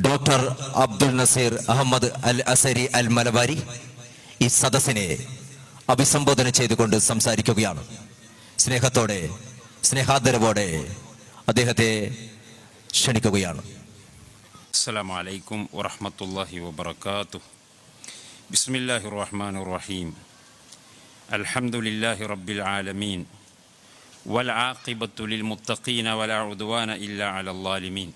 Doctor Abdul Naseer Ahmed Al Azhari Al Malabari ഈ സദസ്സിനെ അഭിസംബോധന ചെയ്തുകൊണ്ട് സംസാരിക്കുകയാണ്. സ്നേഹത്തോടെ സ്നേഹാദരവോടെ അദ്ദേഹത്തെ ക്ഷണിക്കുകയാണ്. അസലാമലൈക്കും വറഹമത്തല്ലാഹി വാത്തു ബിസ്മില്ലാഹി റഹ്മാൻ റഹീം അൽഹംദുലില്ലാഹി റബ്ബിൽ ആലമീൻ. വൽ ആഖിബത്തുലിൽ മുത്തഖീന വലാ ഉദ്വാന ഇല്ലാ അലല്ലാലിമീൻ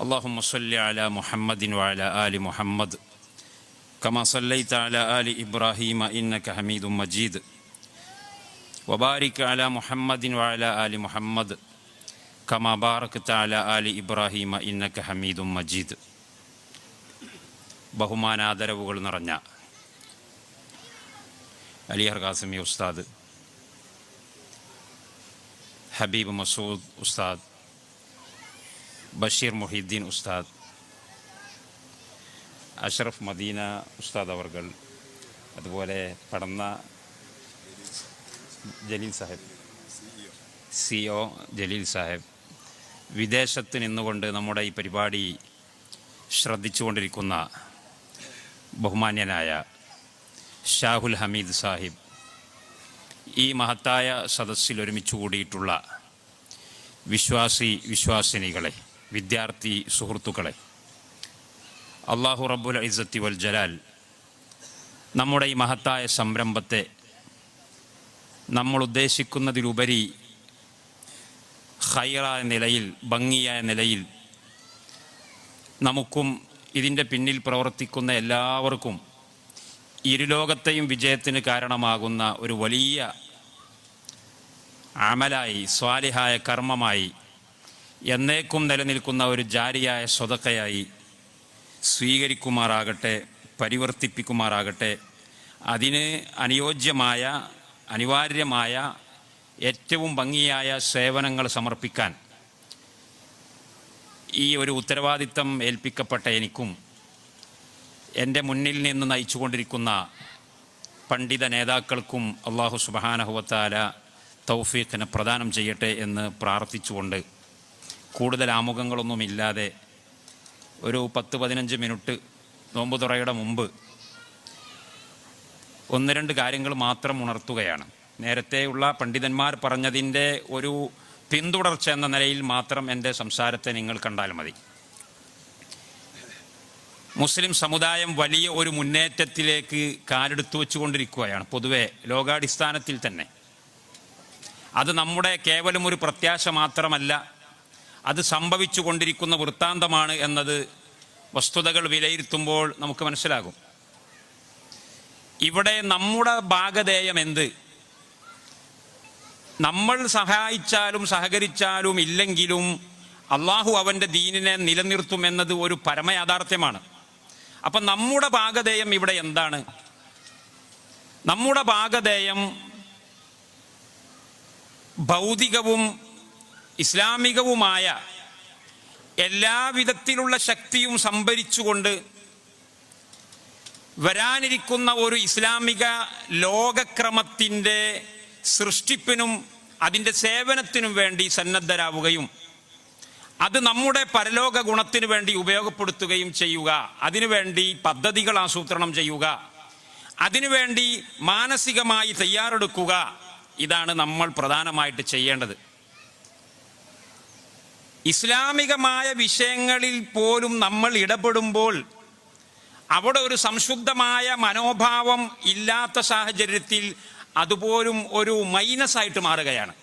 اللهم صل على محمد وعلى آل محمد كما صليت على آل إبراهيم إنك حميد مجيد وبارك على محمد وعلى آل محمد كما باركت على آل ഇബ്രാഹിമ ഇന്നക ഹമീദും മജീദ് ബഹുമാനാദരവുകൾ നിറഞ്ഞ അലിയർ ഖാസിമി ഉസ്താദ് ഹബീബ് മസൂദ് ഉസ്താദ് ബഷീർ മൊഹീദ്ദീൻ ഉസ്താദ് അഷ്റഫ് മദീന ഉസ്താദ് അവർകൾ അതുപോലെ Padanna Jaleel Sahib. C O Jaleel Sahib. വിദേശത്ത് നിന്നുകൊണ്ട് നമ്മുടെ ഈ പരിപാടി ശ്രദ്ധിച്ചുകൊണ്ടിരിക്കുന്ന ബഹുമാന്യനായ ഷാഹുൽ ഹമീദ് സാഹിബ് ഈ മഹത്തായ സദസ്സിൽ ഒരുമിച്ച് കൂടിയിട്ടുള്ള വിശ്വാസി വിശ്വാസിനികളെ വിദ്യാർത്ഥി സുഹൃത്തുക്കളെ അള്ളാഹു റബ്ബുൽ ഇസത്തി വൽ ജലാൽ നമ്മുടെ ഈ മഹത്തായ സംരംഭത്തെ നമ്മൾ ഉദ്ദേശിക്കുന്നതിലുപരി ഹൈറായ നിലയിൽ ഭംഗിയായ നിലയിൽ നമുക്കും ഇതിന്റെ പിന്നിൽ പ്രവർത്തിക്കുന്ന എല്ലാവർക്കും ഇരുലോകത്തെയും വിജയത്തിന് കാരണമാകുന്ന ഒരു വലിയ അമലായി സ്വാലിഹായ കർമ്മമായി എന്നേക്കും നിലനിൽക്കുന്ന ഒരു ജാരിയായ സ്വതക്കയായി സ്വീകരിക്കുമാറാകട്ടെ പരിവർത്തിപ്പിക്കുമാറാകട്ടെ അതിന് അനുയോജ്യമായ അനിവാര്യമായ ഏറ്റവും ഭംഗിയായ സേവനങ്ങൾ സമർപ്പിക്കാൻ ഈ ഒരു ഉത്തരവാദിത്തം ഏൽപ്പിക്കപ്പെട്ട എനിക്കും എന്റെ മുന്നിൽ നിന്ന് നയിച്ചുകൊണ്ടിരിക്കുന്ന പണ്ഡിത നേതാക്കൾക്കും അള്ളാഹു സുബഹാനഹുവത്താല തൗഫീഖിനെ പ്രദാനം ചെയ്യട്ടെ എന്ന് പ്രാർത്ഥിച്ചുകൊണ്ട് കൂടുതൽ ആമുഖങ്ങളൊന്നുമില്ലാതെ ഒരു പത്ത് പതിനഞ്ച് മിനിറ്റ് നോമ്പ് തുറയുടെ മുമ്പ് ഒന്ന് രണ്ട് കാര്യങ്ങൾ മാത്രം ഉണർത്തുകയാണ്. നേരത്തെയുള്ള പണ്ഡിതന്മാർ പറഞ്ഞതിന്റെ ഒരു പിന്തുടർച്ച എന്ന നിലയിൽ മാത്രം എന്റെ സംസാരത്തെ നിങ്ങൾ കണ്ടാൽ മതി. മുസ്ലിം സമുദായം വലിയ ഒരു മുന്നേറ്റത്തിലേക്ക് കാലെടുത്തു വെച്ചുകൊണ്ടിരിക്കുകയാണ്. പൊതുവെ ലോകാടിസ്ഥാനത്തിൽ തന്നെ. അത് നമ്മുടെ കേവലം ഒരു പ്രത്യാശ മാത്രമല്ല അത് സംഭവിച്ചു കൊണ്ടിരിക്കുന്ന വൃത്താന്തമാണ് എന്നത് വസ്തുതകൾ വിലയിരുത്തുമ്പോൾ നമുക്ക് മനസ്സിലാകും. ഇവിടെ നമ്മുടെ ഭാഗധേയം എന്ത്? നമ്മൾ സഹായിച്ചാലും സഹകരിച്ചാലും ഇല്ലെങ്കിലും അള്ളാഹു അവന്റെ ദീനിനെ നിലനിർത്തും എന്നത് ഒരു പരമയാഥാർത്ഥ്യമാണ്. അപ്പം നമ്മുടെ ഭാഗധേയം ഇവിടെ എന്താണ്? നമ്മുടെ ഭാഗധേയം ഭൗതികവും ഇസ്ലാമികവുമായ എല്ലാവിധത്തിലുള്ള ശക്തിയും സംഭരിച്ചുകൊണ്ട് വരാനിരിക്കുന്ന ഒരു ഇസ്ലാമിക ലോകക്രമത്തിന്റെ സൃഷ്ടിപ്പിനും അതിന്റെ സേവനത്തിനും വേണ്ടി സന്നദ്ധരാവുകയും അത് നമ്മുടെ പരലോക ഗുണത്തിനു വേണ്ടി ഉപയോഗപ്പെടുത്തുകയും ചെയ്യുക. അതിനുവേണ്ടി പദ്ധതികൾ ആസൂത്രണം ചെയ്യുക. അതിനുവേണ്ടി മാനസികമായി തയ്യാറെടുക്കുക. ഇതാണ് നമ്മൾ പ്രധാനമായിട്ട് ചെയ്യേണ്ടത്. ഇസ്ലാമികമായ വിഷയങ്ങളിൽ പോലും നമ്മൾ ഇടപെടുമ്പോൾ അവിടെ ഒരു സംശുദ്ധമായ മനോഭാവം ഇല്ലാത്ത സാഹചര്യത്തിൽ അതുപോലും ഒരു മൈനസ് ആയിട്ട് മാറുകയാണ്.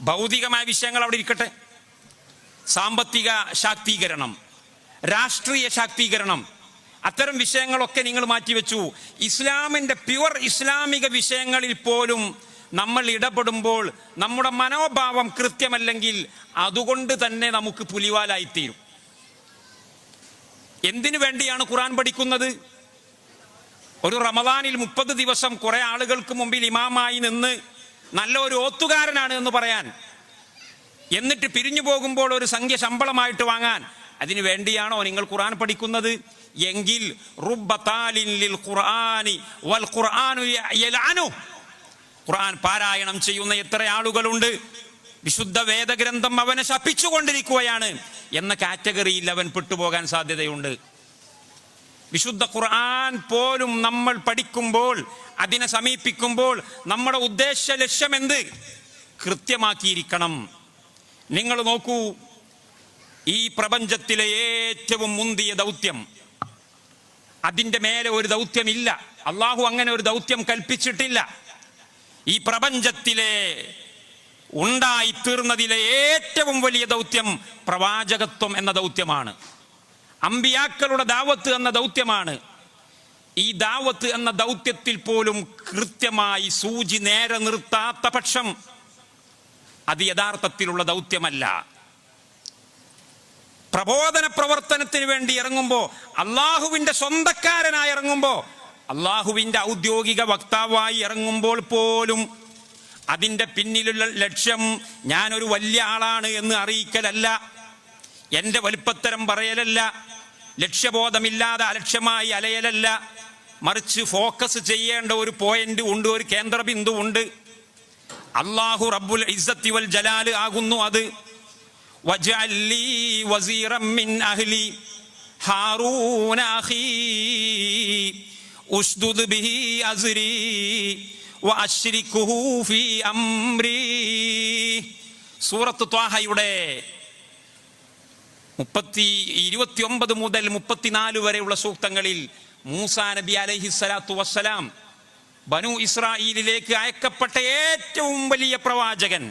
ഭൗതികമായ വിഷയങ്ങൾ അവിടെ ഇരിക്കട്ടെ. സാമ്പത്തിക ശാക്തീകരണം രാഷ്ട്രീയ ശാക്തീകരണം അത്തരം വിഷയങ്ങളൊക്കെ നിങ്ങൾ മാറ്റിവെച്ചു. ഇസ്ലാമിന്റെ പ്യുവർ ഇസ്ലാമിക വിഷയങ്ങളിൽ പോലും നമ്മൾ ഇടപെടുമ്പോൾ നമ്മുടെ മനോഭാവം കൃത്യമല്ലെങ്കിൽ അതുകൊണ്ട് തന്നെ നമുക്ക് പുലിവാലായിത്തീരും. എന്തിനു വേണ്ടിയാണ് ഖുറാൻ പഠിക്കുന്നത്? ഒരു റമദാനിൽ മുപ്പത് ദിവസം കുറെ ആളുകൾക്ക് മുമ്പിൽ ഇമാമായി നിന്ന് നല്ല ഒരു ഓത്തുകാരനാണ് എന്ന് പറയാൻ എന്നിട്ട് പിരിഞ്ഞു പോകുമ്പോൾ ഒരു സംഖ്യ ശമ്പളമായിട്ട് വാങ്ങാൻ അതിനു വേണ്ടിയാണോ നിങ്ങൾ ഖുറാൻ പഠിക്കുന്നത്? എങ്കിൽ വൽ ഖുർആനു ഖുർആൻ പാരായണം ചെയ്യുന്ന എത്ര ആളുകളുണ്ട്? വിശുദ്ധ വേദഗ്രന്ഥം അവനെ ശപിച്ചുകൊണ്ടിരിക്കുകയാണ് എന്ന കാറ്റഗറിയിൽ അവൻ പെട്ടുപോകാൻ സാധ്യതയുണ്ട്. വിശുദ്ധ ഖുർആൻ പോലും നമ്മൾ പഠിക്കുമ്പോൾ അതിനെ സമീപിക്കുമ്പോൾ നമ്മുടെ ഉദ്ദേശ ലക്ഷ്യം എന്ത് കൃത്യമാക്കിയിരിക്കണം. നിങ്ങൾ നോക്കൂ ഈ പ്രപഞ്ചത്തിലെ ഏറ്റവും മുന്തിയ ദൗത്യം. അതിന്റെ മേലെ ഒരു ദൗത്യമില്ല. അള്ളാഹു അങ്ങനെ ഒരു ദൗത്യം കൽപ്പിച്ചിട്ടില്ല. ഈ പ്രപഞ്ചത്തിലെ ഉണ്ടായിത്തീർന്നതിലെ ഏറ്റവും വലിയ ദൗത്യം പ്രവാചകത്വം എന്ന ദൗത്യമാണ്. അമ്പിയാക്കളുടെ ദാവത്ത് എന്ന ദൗത്യമാണ്. ഈ ദാവത്ത് എന്ന ദൗത്യത്തിൽ പോലും കൃത്യമായി സൂചി നേരെ നിർത്താത്ത പക്ഷം അത് യഥാർത്ഥത്തിലുള്ള ദൗത്യമല്ല. പ്രബോധന പ്രവർത്തനത്തിന് വേണ്ടി ഇറങ്ങുമ്പോൾ അള്ളാഹുവിന്റെ സ്വന്തക്കാരനായി ഇറങ്ങുമ്പോ അള്ളാഹുവിന്റെ ഔദ്യോഗിക വക്താവായി ഇറങ്ങുമ്പോൾ പോലും അതിന്റെ പിന്നിലുള്ള ലക്ഷ്യം ഞാനൊരു വലിയ ആളാണ് എന്ന് അറിയിക്കലല്ല. എന്റെ വലിപ്പത്തരം പറയലല്ല. ലക്ഷ്യബോധമില്ലാതെ അലക്ഷ്യമായി അലയലല്ല. മറിച്ച് ഫോക്കസ് ചെയ്യേണ്ട ഒരു പോയിന്റ് ഉണ്ട് ഒരു കേന്ദ്രബിന്ദു ഉണ്ട്. അള്ളാഹു റബ്ബുൽ ഇസ്സത്തി വൽ ജലാൽ ആകുന്നു അത്. വസീറം മിൻ അഹ്ലി ഹാറൂന ഉസ്ദുദ് ബിഹി അസ്രി വഅശ്രികുഹു ഫീ അംരി. സൂറത്ത് ത്വാഹയുടെ മുപ്പത്തി ഇരുപത്തിയൊമ്പത് മുതൽ മുപ്പത്തിനാല് വരെയുള്ള സൂക്തങ്ങളിൽ മൂസ നബി അലൈഹി സ്വലാത്തു വസ്സലാം ബനു ഇസ്രായേലിലേക്ക് അയക്കപ്പെട്ട ഏറ്റവും വലിയ പ്രവാചകൻ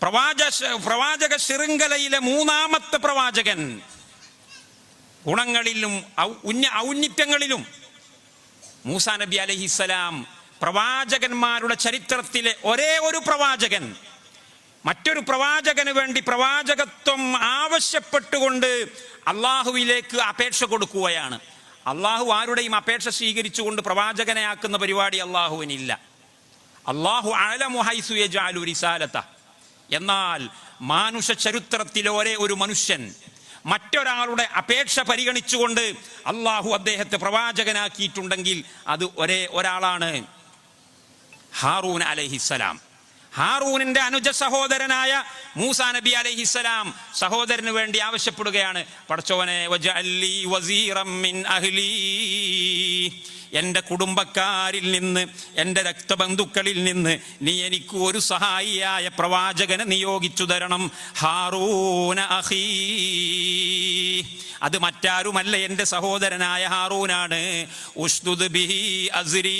പ്രവാച പ്രവാചക ശൃംഖലയിലെ മൂന്നാമത്തെ പ്രവാചകൻ ഗുണങ്ങളിലും ഔന്നിത്യങ്ങളിലും മൂസാ നബി അലഹിസലാം പ്രവാചകന്മാരുടെ ചരിത്രത്തിലെ ഒരേ ഒരു പ്രവാചകൻ. മറ്റൊരു പ്രവാചകന് വേണ്ടി പ്രവാചകത്വം ആവശ്യപ്പെട്ടുകൊണ്ട് അള്ളാഹുവിലേക്ക് അപേക്ഷ കൊടുക്കുകയാണ്. അള്ളാഹു ആരുടെയും അപേക്ഷ സ്വീകരിച്ചുകൊണ്ട് പ്രവാചകനെ ആക്കുന്ന പരിപാടി അള്ളാഹുവിനില്ല. അള്ളാഹു അലമു ഹൈസു യജാലു റിസാലത്ത എന്നാൽ മാനുഷ ചരിത്രത്തിലെ ഒരേ ഒരു മനുഷ്യൻ മറ്റൊരാളുടെ അപേക്ഷ പരിഗണിച്ചുകൊണ്ട് അള്ളാഹു അദ്ദേഹത്തെ പ്രവാചകനാക്കിയിട്ടുണ്ടെങ്കിൽ അത് ഒരേ ഒരാളാണ് ഹാറൂൻ അലഹിസലാം ഹാറൂനിന്റെ അനുജ സഹോദരനായ മൂസ നബി അലഹിസലാം സഹോദരന് വേണ്ടി ആവശ്യപ്പെടുകയാണ്. പടച്ചോനെ എന്റെ കുടുംബക്കാരിൽ നിന്ന് എന്റെ രക്തബന്ധുക്കളിൽ നിന്ന് നീ എനിക്ക് ഒരു സഹായിയായ പ്രവാചകനെ നിയോഗിച്ചു തരണം. ഹാറൂന അഹീ. അത് മറ്റാരുമല്ല എന്റെ സഹോദരനായ ഹാറൂനാണ്. ഉഷ്ദുദ് ബിഹി അസ്രി.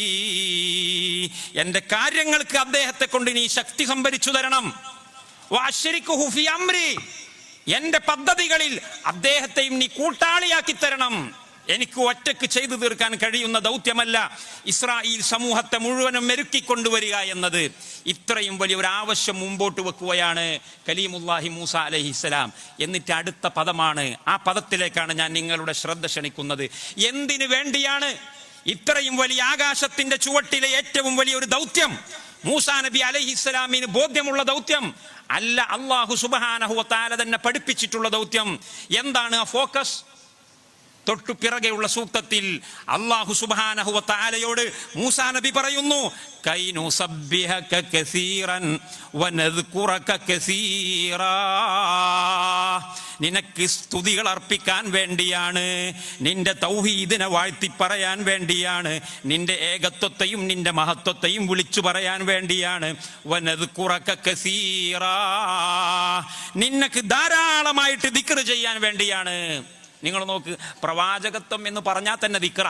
എന്റെ കാര്യങ്ങൾക്ക് അദ്ദേഹത്തെ കൊണ്ട് നീ ശക്തി സംഭരിച്ചു തരണം. എന്റെ പദ്ധതികളിൽ അദ്ദേഹത്തെയും നീ കൂട്ടാളിയാക്കി തരണം. എനിക്ക് ഒറ്റയ്ക്ക് ചെയ്തു തീർക്കാൻ കഴിയുന്ന ദൗത്യമല്ല ഇസ്രായേൽ സമൂഹത്തെ മുഴുവനും മെരുക്കിക്കൊണ്ടുവരിക എന്നത്. ഇത്രയും വലിയ ഒരു ആവശ്യം മുമ്പോട്ട് വെക്കുകയാണ് കലീമുല്ലാഹി മൂസ അലഹിസ്സലാം എന്നിട്ട് അടുത്ത പദമാണ്. ആ പദത്തിലേക്കാണ് ഞാൻ നിങ്ങളുടെ ശ്രദ്ധ ക്ഷണിക്കുന്നത്. എന്തിനു വേണ്ടിയാണ് ഇത്രയും വലിയ ആകാശത്തിന്റെ ചുവട്ടിലെ ഏറ്റവും വലിയ ഒരു ദൗത്യം? മൂസാ നബി അലഹിസ്സലാമിന് ബോധ്യമുള്ള ദൗത്യം അല്ല അള്ളാഹു സുബാനഹു താല തന്നെ പഠിപ്പിച്ചിട്ടുള്ള ദൗത്യം. എന്താണ് ആ ഫോക്കസ്? തൊട്ടു പിറകെയുള്ള സൂക്തത്തിൽ അള്ളാഹു സുബാനഹുവ താലയോട് മൂസാ നബി പറയുന്നു നിനക്ക് സ്തുതികൾ അർപ്പിക്കാൻ വേണ്ടിയാണ് നിന്റെ തൗഹീദിനെ വാഴ്ത്തി പറയാൻ വേണ്ടിയാണ് നിന്റെ ഏകത്വത്തെയും നിന്റെ മഹത്വത്തെയും വിളിച്ചു പറയാൻ വേണ്ടിയാണ്. കസീറാ. നിനക്ക് ധാരാളമായിട്ട് ദിക്ർ ചെയ്യാൻ വേണ്ടിയാണ്. നിങ്ങൾ നോക്ക് പ്രവാചകത്വം എന്ന് പറഞ്ഞാൽ തന്നെ ദിക്റ.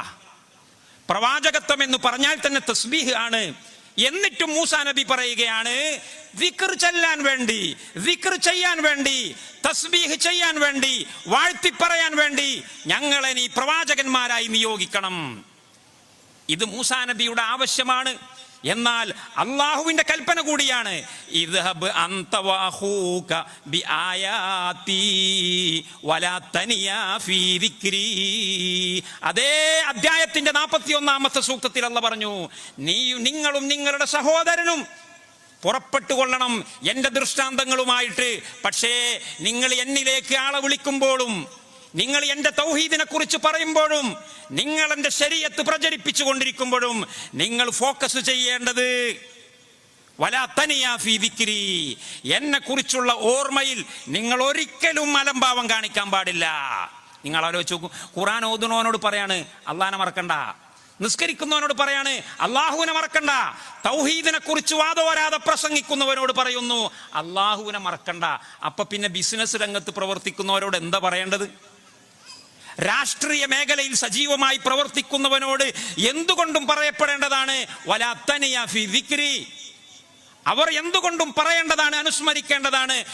പ്രവാചകത്വം എന്ന് പറഞ്ഞാൽ തന്നെ തസ്ബീഹ് ആണ്. എന്നിട്ടും മൂസ നബി പറയുകയാണ് വിക്ര ചെല്ലാൻ വേണ്ടി വിക്ര ചെയ്യാൻ വേണ്ടി തസ്ബീഹ് ചെയ്യാൻ വേണ്ടി വാഴ്ത്തി പറയാൻ വേണ്ടി ഞങ്ങളെ നീ പ്രവാചകന്മാരായി നിയോഗിക്കണം. ഇത് മൂസാ നബിയുടെ ആവശ്യമാണ്. എന്നാൽ അള്ളാഹുവിന്റെ കൽപ്പന കൂടിയാണ്. ഇദ്ഹബ് അന്തവാഹൂക ബി ദിക്രി. അതേ അധ്യായത്തിന്റെ നാൽപ്പത്തി ഒന്നാമത്തെ സൂക്തത്തിൽ അല്ല പറഞ്ഞു നീ നിങ്ങളും നിങ്ങളുടെ സഹോദരനും പുറപ്പെട്ടു കൊള്ളണം എന്റെ ദൃഷ്ടാന്തങ്ങളുമായിട്ട്. പക്ഷേ നിങ്ങൾ എന്നിലേക്ക് ആളെ വിളിക്കുമ്പോഴും നിങ്ങൾ എന്റെ തൗഹീദിനെ കുറിച്ച് പറയുമ്പോഴും നിങ്ങൾ എന്റെ ശരീരത്ത് പ്രചരിപ്പിച്ചു കൊണ്ടിരിക്കുമ്പോഴും നിങ്ങൾ ഫോക്കസ് ചെയ്യേണ്ടത് എന്നെ കുറിച്ചുള്ള ഓർമ്മയിൽ നിങ്ങൾ ഒരിക്കലും അലംഭാവം കാണിക്കാൻ പാടില്ല. നിങ്ങൾ ആലോചിച്ച് ഖുറാൻ ഓതുന്നവനോട് പറയാണ് അള്ളഹാനെ മറക്കണ്ട. നിസ്കരിക്കുന്നവനോട് പറയാണ് അള്ളാഹുവിനെ മറക്കണ്ട. തൗഹീദിനെ കുറിച്ച് വാദോരാതെ പ്രസംഗിക്കുന്നവനോട് പറയുന്നു അള്ളാഹുവിനെ മറക്കണ്ട. അപ്പൊ പിന്നെ ബിസിനസ് രംഗത്ത് പ്രവർത്തിക്കുന്നവരോട് എന്താ പറയേണ്ടത്? രാഷ്ട്രീയ മേഖലയിൽ സജീവമായി പ്രവർത്തിക്കുന്നവനോട് എന്തുകൊണ്ടും പറയപ്പെടേണ്ടതാണ്? വലാത്തനിയ ഫി അവർ എന്തുകൊണ്ടും പറയേണ്ടതാണ് അനുസ്മരിക്കേണ്ടതാണ്.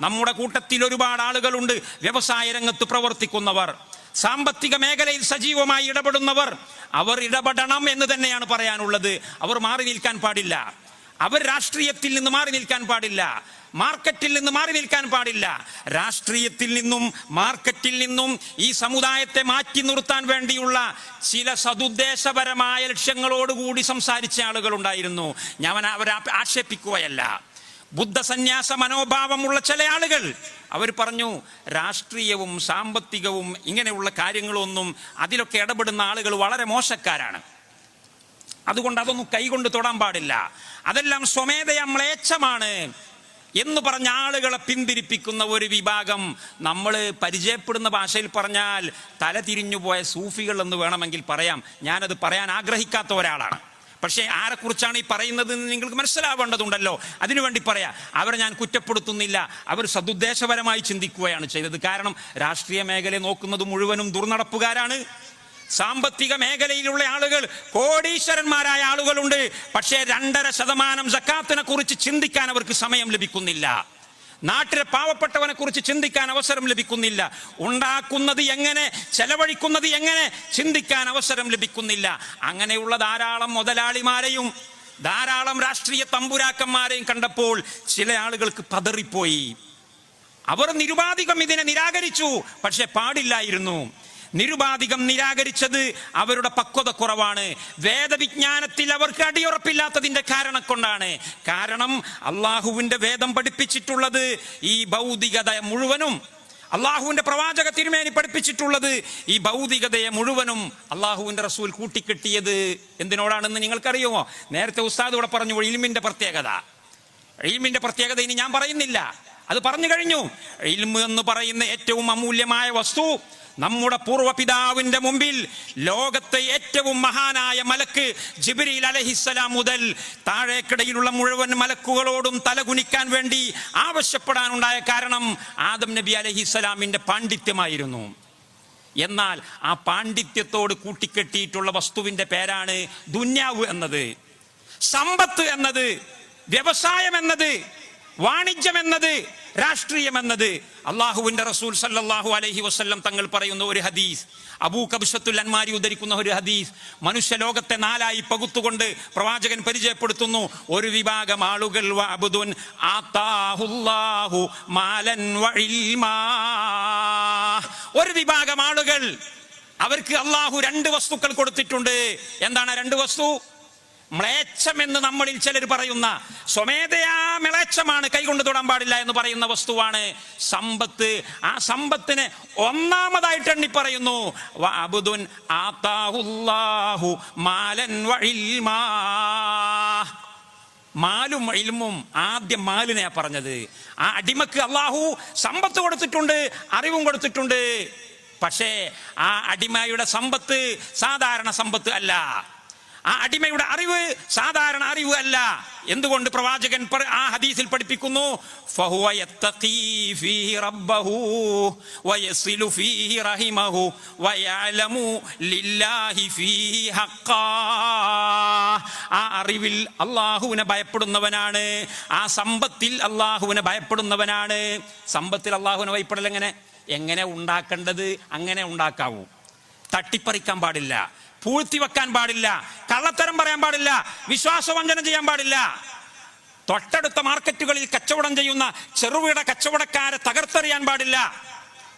നമ്മുടെ കൂട്ടത്തിൽ ഒരുപാട് ആളുകളുണ്ട് വ്യവസായ രംഗത്ത് പ്രവർത്തിക്കുന്നവർ. സാമ്പത്തിക മേഖലയിൽ സജീവമായി ഇടപെടുന്നവർ അവർ ഇടപെടണം എന്ന് തന്നെയാണ് പറയാനുള്ളത്. അവർ മാറി നിൽക്കാൻ പാടില്ല. അവർ രാഷ്ട്രീയത്തിൽ നിന്ന് മാറി നിൽക്കാൻ പാടില്ല. മാർക്കറ്റിൽ നിന്ന് മാറി നിൽക്കാൻ പാടില്ല. രാഷ്ട്രീയത്തിൽ നിന്നും മാർക്കറ്റിൽ നിന്നും ഈ സമുദായത്തെ മാറ്റി നിർത്താൻ വേണ്ടിയുള്ള ചില സതുദ്ദേശപരമായ ലക്ഷ്യങ്ങളോടുകൂടി സംസാരിച്ച ആളുകൾ ഉണ്ടായിരുന്നു ഞാൻ അവരെ ആക്ഷേപിക്കുകയല്ല. ബുദ്ധസന്യാസ മനോഭാവമുള്ള ചില ആളുകൾ അവർ പറഞ്ഞു രാഷ്ട്രീയവും സാമ്പത്തികവും ഇങ്ങനെയുള്ള കാര്യങ്ങളൊന്നും അതിലൊക്കെ ഇടപെടുന്ന ആളുകൾ വളരെ മോശക്കാരാണ്. അതുകൊണ്ട് അതൊന്നും കൈകൊണ്ട് തൊടാൻ പാടില്ല. അതെല്ലാം സ്വമേധയാ മ്ലേച്ഛമാണ്. എന്ന് പറഞ്ഞ ആളുകളെ പിന്തിരിപ്പിക്കുന്ന ഒരു വിഭാഗം. നമ്മൾ പരിചയപ്പെടുന്ന ഭാഷയിൽ പറഞ്ഞാൽ തല തിരിഞ്ഞുപോയ സൂഫികൾ എന്ന് വേണമെങ്കിൽ പറയാം. ഞാനത് പറയാൻ ആഗ്രഹിക്കാത്ത ഒരാളാണ്. പക്ഷേ ആരെക്കുറിച്ചാണ് ഈ പറയുന്നത് എന്ന് നിങ്ങൾക്ക് മനസ്സിലാവേണ്ടതുണ്ടല്ലോ. അതിനുവേണ്ടി പറയാം. അവരെ ഞാൻ കുറ്റപ്പെടുത്തുന്നില്ല. അവർ സതുദ്ദേശപരമായി ചിന്തിക്കുകയാണ് ചെയ്തത്. കാരണം രാഷ്ട്രീയ മേഖലയെ നോക്കുന്നത് മുഴുവനും ദുർനടപ്പുകാരാണ്. സാമ്പത്തിക മേഖലയിലുള്ള ആളുകൾ കോടീശ്വരന്മാരായ ആളുകളുണ്ട്. പക്ഷേ രണ്ടര ശതമാനം സക്കാത്തിനെ കുറിച്ച് ചിന്തിക്കാൻ അവർക്ക് സമയം ലഭിക്കുന്നില്ല. നാട്ടിലെ പാവപ്പെട്ടവനെ കുറിച്ച് ചിന്തിക്കാൻ അവസരം ലഭിക്കുന്നില്ല. ഉണ്ടാക്കുന്നത് എങ്ങനെ ചെലവഴിക്കുന്നത് എങ്ങനെ ചിന്തിക്കാൻ അവസരം ലഭിക്കുന്നില്ല. അങ്ങനെയുള്ള ധാരാളം മുതലാളിമാരെയും ധാരാളം രാഷ്ട്രീയ തമ്പുരാക്കന്മാരെയും കണ്ടപ്പോൾ ചില ആളുകൾക്ക് പതറിപ്പോയി. അവർ നിരുപാധികം ഇതിനെ നിരാകരിച്ചു പക്ഷെ പാടില്ലായിരുന്നു. നിരുപാധികം നിരാകരിച്ചത് അവരുടെ പക്വത കുറവാണ്. വേദവിജ്ഞാനത്തിൽ അവർക്ക് അടിയുറപ്പില്ലാത്തതിന്റെ കാരണം കൊണ്ടാണ്. കാരണം അള്ളാഹുവിന്റെ വേദം പഠിപ്പിച്ചിട്ടുള്ളത് ഈ ഭൗതികത മുഴുവനും അള്ളാഹുവിന്റെ പ്രവാചക തിരുമേനി പഠിപ്പിച്ചിട്ടുള്ളത് ഈ ഭൗതികതയെ മുഴുവനും അള്ളാഹുവിന്റെ റസൂൽ കൂട്ടിക്കെട്ടിയത്. എന്തിനോടാണെന്ന് നിങ്ങൾക്കറിയുമോ? നേരത്തെ ഉസ്താദ് ഇവിടെ പറഞ്ഞു ഇൽമിന്റെ പ്രത്യേകത. ഇൽമിന്റെ പ്രത്യേകത ഇനി ഞാൻ പറയുന്നില്ല. അത് പറഞ്ഞു കഴിഞ്ഞു. ഇൽമ് എന്ന് പറയുന്ന ഏറ്റവും അമൂല്യമായ വസ്തു നമ്മുടെ പൂർവപിതാവിന്റെ മുമ്പിൽ ലോകത്തെ ഏറ്റവും മഹാനായ മലക്ക് ജിബിരിൽ അലഹിസ്സലാം മുതൽ താഴേക്കിടയിലുള്ള മുഴുവൻ മലക്കുകളോടും തലകുനിക്കാൻ വേണ്ടി ആവശ്യപ്പെടാനുണ്ടായ കാരണം ആദം നബി അലഹിസ്സലാമിന്റെ പാണ്ഡിത്യമായിരുന്നു. എന്നാൽ ആ പാണ്ഡിത്യത്തോട് കൂട്ടിക്കെട്ടിയിട്ടുള്ള വസ്തുവിന്റെ പേരാണ് ദുന്യാവ് എന്നത്. സമ്പത്ത് എന്നത് വ്യവസായം എന്നത് വാണിജ്യം എന്നത് രാഷ്ട്രീയം എന്നത് അള്ളാഹുവിന്റെ റസൂൽ സല്ലാഹു അലഹി വസ്ല്ലം തങ്ങൾ പറയുന്ന ഒരു ഹദീസ്. അബൂ കബിഷത്തുൽ അൻമാരി ഉദ്ധരിക്കുന്ന ഒരു ഹദീസ്. മനുഷ്യ ലോകത്തെ നാലായി പകുത്തുകൊണ്ട് പ്രവാചകൻ പരിചയപ്പെടുത്തുന്നു. ഒരു വിഭാഗം ആളുകൾ. ഒരു വിഭാഗം ആളുകൾ അവർക്ക് അള്ളാഹു രണ്ട് വസ്തുക്കൾ കൊടുത്തിട്ടുണ്ട്. എന്താണ് രണ്ട് വസ്തു? മ്ലേച്ഛം എന്ന് നമ്മളിൽ ചിലർ പറയുന്ന സ്വമേധയാ മ്ലേച്ഛമാണ് കൈകൊണ്ട് തൊടാൻ പാടില്ല എന്ന് പറയുന്ന വസ്തുവാണ് സമ്പത്ത്. ആ സമ്പത്തിന് ഒന്നാമതായിട്ട് എണ്ണി പറയുന്നു അബുദുൻ ആത്താഹുല്ലാഹു മാലൻ വഴിൽമാ മാലും ഇൽമും ആദ്യം മാലിനെയാ പറഞ്ഞത്. ആ അടിമക്ക് അള്ളാഹു സമ്പത്ത് കൊടുത്തിട്ടുണ്ട് അറിവും കൊടുത്തിട്ടുണ്ട്. പക്ഷേ ആ അടിമയുടെ സമ്പത്ത് സാധാരണ സമ്പത്ത് അല്ല. ആ അടിമയുടെ അറിവ് സാധാരണ അറിവ് അല്ല. എന്തുകൊണ്ട് പ്രവാചകൻ ആ ഹദീസിൽ പഠിപ്പിക്കുന്നു? ആ അറിവിൽ അള്ളാഹുവിനെ ഭയപ്പെടുന്നവനാണ്. ആ സമ്പത്തിൽ അള്ളാഹുവിനെ ഭയപ്പെടുന്നവനാണ്. സമ്പത്തിൽ അള്ളാഹുവിനെ ഭയപ്പെടൽ എങ്ങനെ? എങ്ങനെ ഉണ്ടാക്കേണ്ടത്? അങ്ങനെ ഉണ്ടാക്കാവൂ. തട്ടിപ്പറിക്കാൻ പാടില്ല. പൂഴ്ത്തി വെക്കാൻ പാടില്ല. കള്ളത്തരം പറയാൻ പാടില്ല. വിശ്വാസവഞ്ചന ചെയ്യാൻ പാടില്ല. തൊട്ടടുത്ത മാർക്കറ്റുകളിൽ കച്ചവടം ചെയ്യുന്ന ചെറുകിട കച്ചവടക്കാരെ തകർത്തെറിയാൻ പാടില്ല.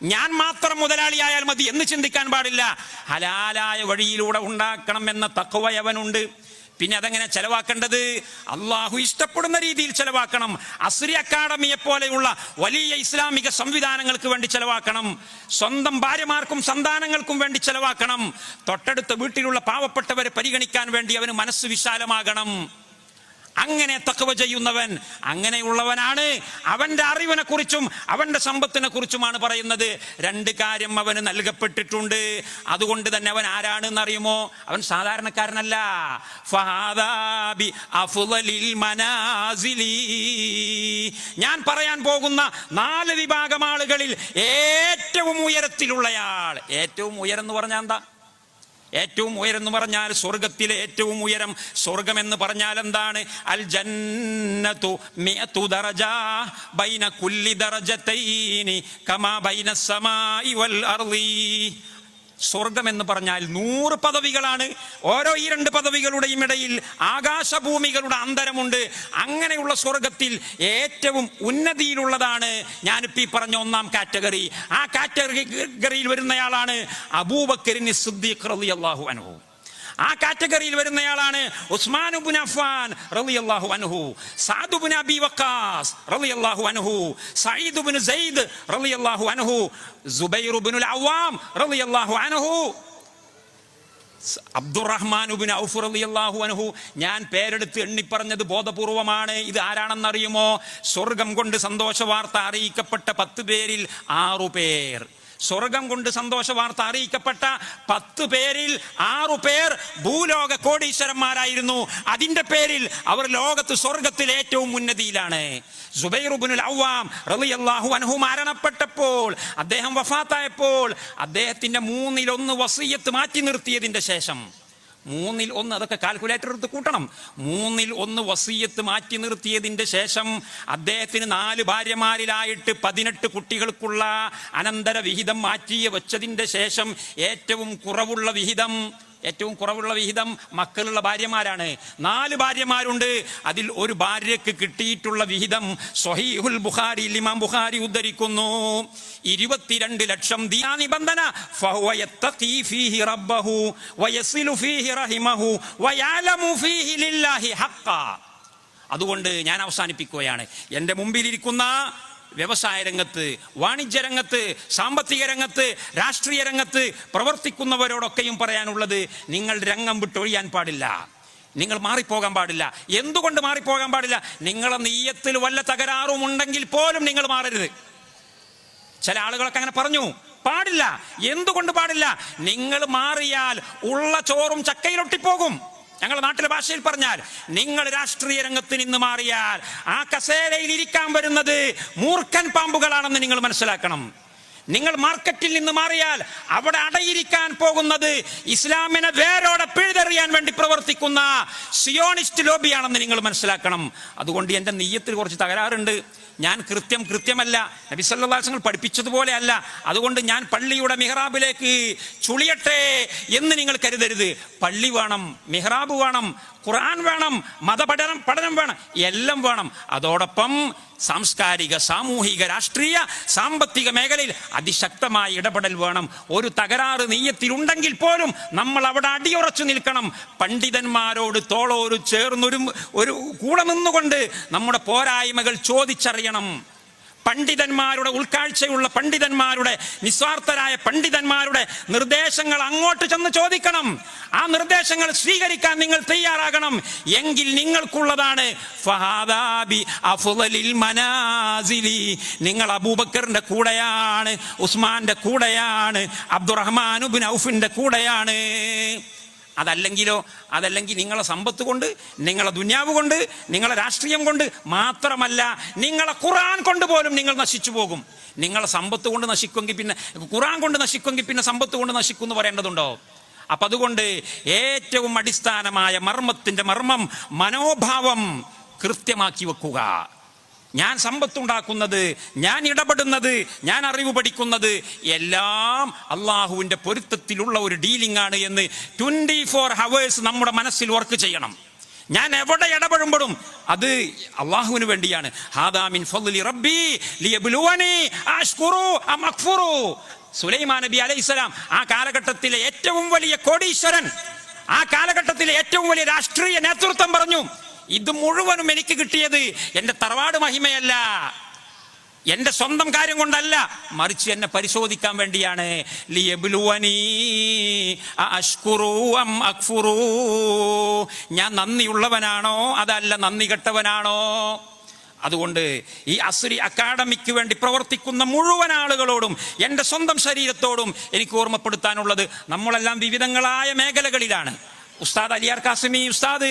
ഞാൻ മാത്രം മുതലാളിയായാൽ മതി എന്ന് ചിന്തിക്കാൻ പാടില്ല. ഹലാലായ വഴിയിലൂടെ ഉണ്ടാക്കണം എന്ന തക്കവയവനുണ്ട്. പിന്നെ അതെങ്ങനെ ചെലവാക്കേണ്ടത്? അള്ളാഹു ഇഷ്ടപ്പെടുന്ന രീതിയിൽ ചെലവാക്കണം. അസ്രി അക്കാഡമിയെ പോലെയുള്ള വലിയ ഇസ്ലാമിക സംവിധാനങ്ങൾക്ക് വേണ്ടി ചെലവാക്കണം. സ്വന്തം ഭാര്യമാർക്കും സന്താനങ്ങൾക്കും വേണ്ടി ചെലവാക്കണം. തൊട്ടടുത്ത വീട്ടിലുള്ള പാവപ്പെട്ടവരെ പരിഗണിക്കാൻ വേണ്ടി അവന് മനസ്സ് വിശാലമാകണം. അങ്ങനെ തക്കവ ചെയ്യുന്നവൻ അങ്ങനെയുള്ളവനാണ്. അവന്റെ അറിവിനെ കുറിച്ചും അവന്റെ സമ്പത്തിനെ കുറിച്ചുമാണ് പറയുന്നത്. രണ്ട് കാര്യം അവന് നൽകപ്പെട്ടിട്ടുണ്ട്. അതുകൊണ്ട് തന്നെ അവൻ ആരാണെന്ന് അറിയുമോ? അവൻ സാധാരണക്കാരനല്ല. ഞാൻ പറയാൻ പോകുന്ന നാല് വിഭാഗം ആളുകളിൽ ഏറ്റവും ഉയരത്തിലുള്ളയാൾ. ഏറ്റവും ഉയരം എന്ന് പറഞ്ഞാൽ എന്താ? ഏറ്റവും ഉയരം എന്ന് പറഞ്ഞാൽ സ്വർഗത്തിലെ ഏറ്റവും ഉയരം. സ്വർഗം എന്ന് പറഞ്ഞാൽ എന്താണ്? അൽ ജന്നതു മിഅതു ദറജ ബൈന കുല്ലി ദറജതൈനി കമാ ബൈന സമായി വൽ അർളി സ്വർഗം എന്ന് പറഞ്ഞാൽ നൂറ് പദവികളാണ്. ഓരോ ഈ രണ്ട് പദവികളുടെയും ഇടയിൽ ആകാശഭൂമികളുടെ അന്തരമുണ്ട്. അങ്ങനെയുള്ള സ്വർഗത്തിൽ ഏറ്റവും ഉന്നതിയിലുള്ളതാണ് ഞാനിപ്പോൾ ഈ പറഞ്ഞ ഒന്നാം കാറ്റഗറി. ആ കാറ്റഗറിയിൽ വരുന്നയാളാണ് അബൂബക്കരിന് സിദ്ദീഖ് റളിയല്ലാഹു അൻഹു. ആ കാറ്റഗറിയിൽ വരുന്നയാളാണ് ഉസ്മാൻ ഉബ്നു അഫ്ഫാൻ റളിയല്ലാഹു അൻഹു സാദ് ഇബ്നു അബി വക്കാസ് റളിയല്ലാഹു അൻഹു ഇബ്നു സൈദ് റളിയല്ലാഹു അൻഹു സുബൈറുബിനുൽ അവാം റളിയല്ലാഹു അൻഹു അബ്ദുറഹ്മാൻ ഉബിൻ ഔഫ് റളിയല്ലാഹു അൻഹു. ഞാൻ പേരെടുത്ത് എണ്ണിപ്പറഞ്ഞത് ബോധപൂർവമാണ്. ഇത് ആരാണെന്നറിയുമോ? സ്വർഗം കൊണ്ട് സന്തോഷ വാർത്ത അറിയിക്കപ്പെട്ട പത്ത് പേരിൽ ആറു പേർ. സ്വർഗം കൊണ്ട് സന്തോഷ വാർത്ത അറിയിക്കപ്പെട്ട പത്ത് പേരിൽ ആറു പേർ ഭൂലോക കോടീശ്വരന്മാരായിരുന്നു. അതിന്റെ പേരിൽ അവർ ലോകത്ത് സ്വർഗത്തിൽ ഏറ്റവും ഉന്നതിയിലാണ്. സുബൈറുബുനുൽ അവ്വാം റളിയല്ലാഹു അൻഹു മരണപ്പെട്ടപ്പോൾ അദ്ദേഹം വഫാത്തായപ്പോൾ അദ്ദേഹത്തിന്റെ മൂന്നിലൊന്ന് വസീയത്ത് മാറ്റി നിർത്തിയതിന്റെ ശേഷം. മൂന്നിൽ ഒന്ന് അതൊക്കെ കാൽക്കുലേറ്റർ എടുത്ത് കൂട്ടണം. മൂന്നിൽ ഒന്ന് വസീയത്ത് മാറ്റി നിർത്തിയതിന്റെ ശേഷം അദ്ദേഹത്തിന് നാല് ഭാര്യമാരിലായിട്ട് പതിനെട്ട് കുട്ടികൾക്കുള്ള അനന്തര വിഹിതം മാറ്റി വെച്ചതിന്റെ ശേഷം ഏറ്റവും കുറവുള്ള വിഹിതം ഏറ്റവും കുറവുള്ള വിഹിതം മക്കളുള്ള ഭാര്യമാരാണ്. നാല് ഭാര്യമാരുണ്ട്. അതിൽ ഒരു ഭാര്യക്ക് കിട്ടിയിട്ടുള്ള വിഹിതം സൊഹീഹുൽ ബുഖാരി ഇമാം ബുഖാരി ഉദ്ധരിക്കുന്നു. ഇരുപത്തിരണ്ട് ലക്ഷം ദിയാ നിബന്ധന അതുകൊണ്ട് ഞാൻ അവസാനിപ്പിക്കുകയാണ്. എന്റെ മുമ്പിലിരിക്കുന്ന വ്യവസായ രംഗത്ത് വാണിജ്യ രംഗത്ത് സാമ്പത്തിക രംഗത്ത് രാഷ്ട്രീയ രംഗത്ത് പ്രവർത്തിക്കുന്നവരോടൊക്കെയും പറയാനുള്ളത് നിങ്ങൾ രംഗം വിട്ടൊഴിയാൻ പാടില്ല. നിങ്ങൾ മാറിപ്പോകാൻ പാടില്ല. എന്തുകൊണ്ട് മാറിപ്പോകാൻ പാടില്ല? നിങ്ങളെ നീയത്തിൽ വല്ല തകരാറും ഉണ്ടെങ്കിൽ പോലും നിങ്ങൾ മാറരുത്. ചില ആളുകളൊക്കെ അങ്ങനെ പറഞ്ഞു. പാടില്ല. എന്തുകൊണ്ട് പാടില്ല? നിങ്ങൾ മാറിയാൽ ഉള്ള ചോറും ചക്കയിലൊട്ടിപ്പോകും ഞങ്ങളുടെ നാട്ടിലെ ഭാഷയിൽ പറഞ്ഞാൽ നിങ്ങൾ രാഷ്ട്രീയ രംഗത്ത് നിന്ന് മാറിയാൽ ആ കസേരയിൽ ഇരിക്കാൻ വരുന്നത് മൂർഖൻ പാമ്പുകളാണെന്ന് നിങ്ങൾ മനസ്സിലാക്കണം. നിങ്ങൾ മാർക്കറ്റിൽ നിന്ന് മാറിയാൽ അവിടെ അടയിരിക്കാൻ പോകുന്നത് ഇസ്ലാമിനെ വേരോടെ പിഴുതെറിയാൻ വേണ്ടി പ്രവർത്തിക്കുന്ന സിയോണിസ്റ്റ് ലോബിയാണെന്ന് നിങ്ങൾ മനസ്സിലാക്കണം. അതുകൊണ്ട് എന്റെ നെയ്യത്തിൽ കുറച്ച് തകരാറുണ്ട്. ഞാൻ കൃത്യം കൃത്യമല്ല. നബി സല്ലാസങ്ങൾ പഠിപ്പിച്ചതുപോലെ അല്ല. അതുകൊണ്ട് ഞാൻ പള്ളിയുടെ മിഹ്റാബിലേക്ക് ചുളിയട്ടെ എന്ന് നിങ്ങൾ കരുതരുത്. പള്ളി വേണം മിഹ്റാബ് വേണം ഖുർആൻ വേണം മതപഠനം പഠനം വേണം എല്ലാം വേണം. അതോടൊപ്പം സാംസ്കാരിക സാമൂഹിക രാഷ്ട്രീയ സാമ്പത്തിക മേഖലയിൽ അതിശക്തമായ ഇടപെടൽ വേണം. ഒരു തകരാറ് നെയ്യത്തിലുണ്ടെങ്കിൽ പോലും നമ്മൾ അവിടെ അടിയുറച്ചു നിൽക്കണം. പണ്ഡിതന്മാരോട് തോളോട് ചേർന്നൊരു ഒരു കൂടെ നിന്നുകൊണ്ട് നമ്മുടെ പോരായ്മകൾ ചോദിച്ചറിയണം. പണ്ഡിതന്മാരുടെ ഉൾക്കാഴ്ചയുള്ള പണ്ഡിതന്മാരുടെ നിസ്വാർത്ഥരായ പണ്ഡിതന്മാരുടെ നിർദ്ദേശങ്ങൾ അങ്ങോട്ട് ചെന്ന് ചോദിക്കണം. ആ നിർദ്ദേശങ്ങൾ സ്വീകരിക്കാൻ നിങ്ങൾ തയ്യാറാകണം. എങ്കിൽ നിങ്ങൾക്കുള്ളതാണ് നിങ്ങൾ അബൂബക്കറിന്റെ കൂടെയാണ് ഉസ്മാന്റെ കൂടെയാണ് അബ്ദുറഹ്മാൻ ഔഫിന്റെ കൂടെയാണ്. അതല്ലെങ്കിലോ അതല്ലെങ്കിൽ നിങ്ങളെ സമ്പത്ത് കൊണ്ട് നിങ്ങളെ ദുന്യാവ് കൊണ്ട് നിങ്ങളെ രാഷ്ട്രീയം കൊണ്ട് മാത്രമല്ല നിങ്ങളെ ഖുറാൻ കൊണ്ട് പോലും നിങ്ങൾ നശിച്ചു പോകും. നിങ്ങളെ സമ്പത്ത് കൊണ്ട് നശിക്കുമെങ്കിൽ പിന്നെ ഖുറാൻ കൊണ്ട് നശിക്കുമെങ്കിൽ പിന്നെ സമ്പത്ത് കൊണ്ട് നശിക്കും എന്ന് പറയേണ്ടതുണ്ടോ? അപ്പൊ അതുകൊണ്ട് ഏറ്റവും അടിസ്ഥാനമായ മർമ്മത്തിന്റെ മർമ്മം മനോഭാവം കൃത്യമാക്കി വെക്കുക. ഞാൻ സമ്പത്തുണ്ടാക്കുന്നത് ഞാൻ ഇടപെടുന്നത് ഞാൻ അറിവ് പഠിക്കുന്നത് എല്ലാം അള്ളാഹുവിന്റെ പൊരുത്തത്തിലുള്ള ഒരു ഡീലിംഗ് ആണ് എന്ന് ട്വന്റി ഫോർ ഹവേഴ്സ് നമ്മുടെ മനസ്സിൽ വർക്ക് ചെയ്യണം. ഞാൻ എവിടെ ഇടപെടുമ്പോഴും അത് അള്ളാഹുവിന് വേണ്ടിയാണ്. ഹാദാമിൻ സുലൈമാ റബ്ബി സുലൈമാൻ നബി അലൈഹിസ്സലാം ആ കാലഘട്ടത്തിലെ ഏറ്റവും വലിയ കോടീശ്വരൻ ആ കാലഘട്ടത്തിലെ ഏറ്റവും വലിയ രാഷ്ട്രീയ നേതൃത്വം പറഞ്ഞു. ഇത് മുഴുവനും എനിക്ക് കിട്ടിയത് എന്റെ തറവാട് മഹിമയല്ല. എന്റെ സ്വന്തം കാര്യം കൊണ്ടല്ല മറിച്ച് എന്നെ പരിശോധിക്കാൻ വേണ്ടിയാണ്. ഞാൻ നന്ദിയുള്ളവനാണോ? അതല്ല നന്ദി കെട്ടവനാണോ? അതുകൊണ്ട് ഈ അസുരി അക്കാഡമിക്ക് വേണ്ടി പ്രവർത്തിക്കുന്ന മുഴുവൻ ആളുകളോടും എന്റെ സ്വന്തം ശരീരത്തോടും എനിക്ക് ഓർമ്മപ്പെടുത്താനുള്ളത് നമ്മളെല്ലാം വിവിധങ്ങളായ മേഖലകളിലാണ്. ഉസ്താദ് അലിയാർ കാസിമി ഉസ്താദ്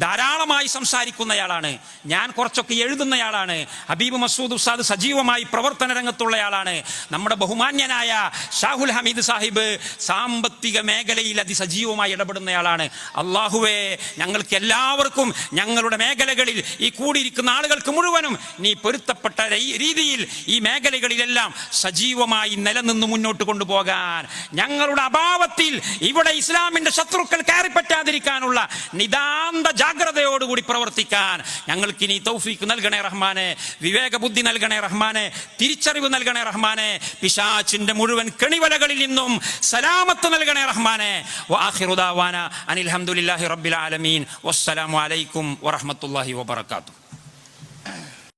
ധാരാളമായി സംസാരിക്കുന്നയാളാണ്. ഞാൻ കുറച്ചൊക്കെ എഴുതുന്നയാളാണ്. ഹബീബ് മസൂദ് ഉസ്താദ് സജീവമായി പ്രവർത്തന രംഗത്തുള്ളയാളാണ് നമ്മുടെ ബഹുമാന്യനായ ഷാഹുൽ ഹമീദ് സാഹിബ് സാമ്പത്തിക മേഖലയിൽ അതിസജീവമായി ഇടപെടുന്നയാളാണ്. അള്ളാഹുവേ ഞങ്ങൾക്ക് എല്ലാവർക്കും ഞങ്ങളുടെ മേഖലകളിൽ ഈ കൂടിയിരിക്കുന്ന ആളുകൾക്ക് മുഴുവനും നീ പൊരുത്തപ്പെട്ട രീതിയിൽ ഈ മേഖലകളിലെല്ലാം സജീവമായി നിലനിന്ന് മുന്നോട്ട് കൊണ്ടുപോകാൻ. ഞങ്ങളുടെ അഭാവത്തിൽ ഇവിടെ ഇസ്ലാമിന്റെ ശത്രുക്കൾ കയറിപ്പറ്റാതിരിക്കാനുള്ള നിതാന്ത ജാഗ്രതയോടുകൂടി പ്രവർത്തിക്കാൻ ഞങ്ങൾക്ക് ഇനി തൗഫീക്ക് നൽകണേ റഹ്മാനെ വിവേക ബുദ്ധി നൽകണേ റഹ്മാനെ തിരിച്ചറിവ് നൽകണേ റഹ്മാനെ പിശാച്ചിന്റെ മുഴുവൻ കെണിവലകളിൽ നിന്നും സലാമത്ത് നൽകണേ റഹ്മാനെ. വാഹിറുദാവാന അനിൽഹമുല്ലാഹി റബ്ബിൽ ആലമീൻ. വസ്സലാമു അലൈക്കും വറഹ്മത്തുള്ളാഹി വബറകാതുഹു.